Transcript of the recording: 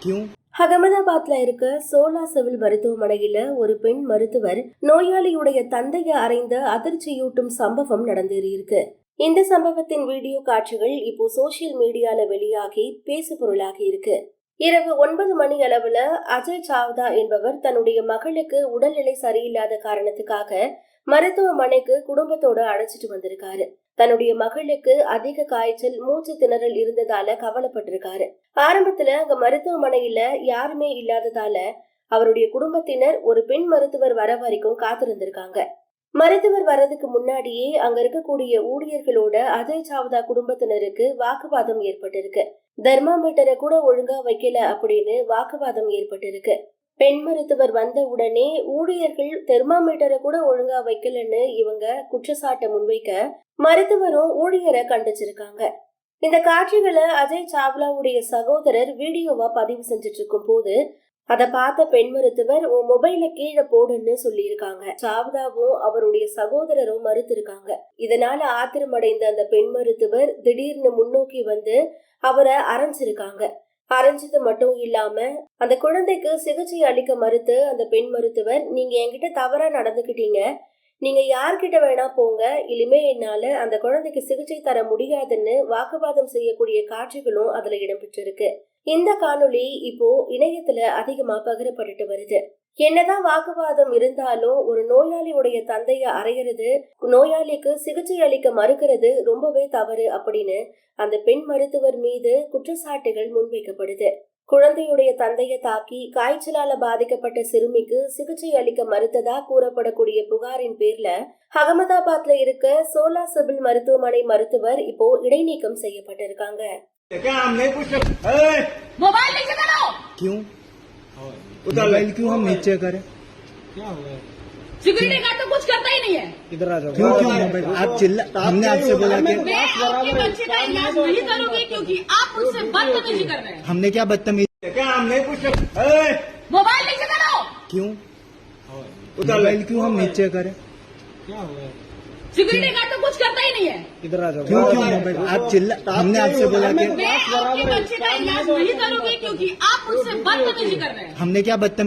क्यों அகமதாபாத்ல இருக்க சோலா சிவில் மருத்துவமனையில ஒரு பெண் மருத்துவர் நோயாளியுடைய தந்தையை அறைந்த அதிர்ச்சியூட்டும் சம்பவம் நடந்தேறியிருக்கு இந்த சம்பவத்தின் வீடியோ காட்சிகள் இப்போ சோசியல் மீடியால வெளியாகி பேசு பொருளாகி இருக்கு. இரவு ஒன்பது மணி அளவுல அஜய் சாவ்தா என்பவர் தன்னுடைய மகளுக்கு உடல்நிலை சரியில்லாத காரணத்துக்காக மருத்துவமனைக்கு குடும்பத்தோட அழைச்சிட்டு வந்திருக்காரு. தன்னுடைய மகளுக்கு அதிக காய்ச்சல் மூச்சு திணறல் இருந்ததால கவலைப்பட்டிருக்காரு. ஆரம்பத்துல அங்க மருத்துவமனையில யாருமே இல்லாததால அவருடைய குடும்பத்தினர் ஒரு பெண் மருத்துவர் வர வரைக்கும் காத்திருந்திருக்காங்க. மருத்துவர் வர்றதுக்கு முன்னாடியே அங்க இருக்கக்கூடிய ஊழியர்களோட அஜய் சாவ்தா குடும்பத்தினருக்கு வாக்குவாதம் ஏற்பட்டிருக்கு. தெர்மாமீட்டரை கூட ஒழுங்கா வைக்கல அப்படின்னு வாக்குவாதம் ஏற்பட்டிருக்கு. பெண் மருத்துவர் வந்த உடனே ஊழியர்கள் தெர்மாமீட்டரை கூட ஒழுங்கா வைக்கலன்னு இவங்க குற்றச்சாட்டை முன்வைக்க மருத்துவரும் ஊழியரை கண்டிச்சிருக்காங்க. இந்த காட்சிகளை அஜய் சாவ்லாவுடைய சகோதரர் வீடியோவா பதிவு செஞ்சுட்டு இருக்கும் போது அதை பார்த்த பெண் மருத்துவர் உன் மொபைல கீழே போடுன்னு சொல்லியிருக்காங்க. சாவ்தாவும் அவருடைய சகோதரரும் மறுத்திருக்காங்க. இதனால ஆத்திரமடைந்த அந்த பெண் மருத்துவர் திடீர்னு முன்னோக்கி வந்து அவரை அரைஞ்சிருக்காங்க. அரைஞ்சது மட்டும் இல்லாம அந்த குழந்தைக்கு சிகிச்சை அளிக்க மறுத்து அந்த பெண் மருத்துவர் நீங்க என்கிட்ட தவறா நடந்துகிட்டீங்க நீங்க யார்கிட்ட வேணா போங்க. இனிமே என்னால அந்த குழந்தைக்கு சிகிச்சை தர முடியாதுன்னு வாக்குவாதம் செய்யக்கூடிய காட்சிகளும் அதுல இடம்பெற்றிருக்கு. இந்த காணொளி இப்போ இணையத்துல அதிகமா பகிரப்பட்டுட்டு வருது. என்னதான் வாக்குவாதம் இருந்தாலும் ஒரு நோயாளியுடைய தந்தைய அறையிறது நோயாளிக்கு சிகிச்சை அளிக்க மறுக்கிறது ரொம்பவே தவறு அப்படின்னு அந்த பெண் மருத்துவர் மீது குற்றச்சாட்டுகள் முன்வைக்கப்படுது. குழந்தையுடைய தந்தையை தாக்கி காய்ச்சலால பாதிக்கப்பட்ட சிறுமிக்கு சிகிச்சை அளிக்க மறுத்ததா கூறப்படக்கூடிய புகாரின் பேர்ல அகமதாபாத்ல இருக்க சோலா சிவில் மருத்துவமனை மருத்துவர் இப்போ இடைநீக்கம் செய்யப்பட்டிருக்காங்க क्या हम नहीं पूछ सकते ए! मोबाइल नीचे करो क्यों उतार ले। मोबाइल क्यों हम नीचे करें सिक्योरिटी गार्ड तो कुछ करता ही नहीं है इधर आ जाओ क्यों क्यों मोबाइल आप चिल्ला हमने आपसे बोला कि मैं आपके बच्चे का इलाज नहीं करूंगी क्योंकि आप मुझसे बदतमीजी कर रहे हैं हमने क्या बदतमीज क्या हम नहीं पूछ सकते मोबाइल नीचे करो। क्यों? उधर मोबाइल क्यों हम नीचे करें? क्या हुआ? सिक्योरिटी गार्ड तो कुछ करता ही नहीं है। इधर आ जाओ। क्यों क्यों? मोबाइल आप चिल्ला हमने आपसे बोला कि मैं आपके बच्चे का इलाज नहीं करूँगी क्योंकि आप मुझसे बदतमीजी कर रहे हैं। हमने क्या बदतमीज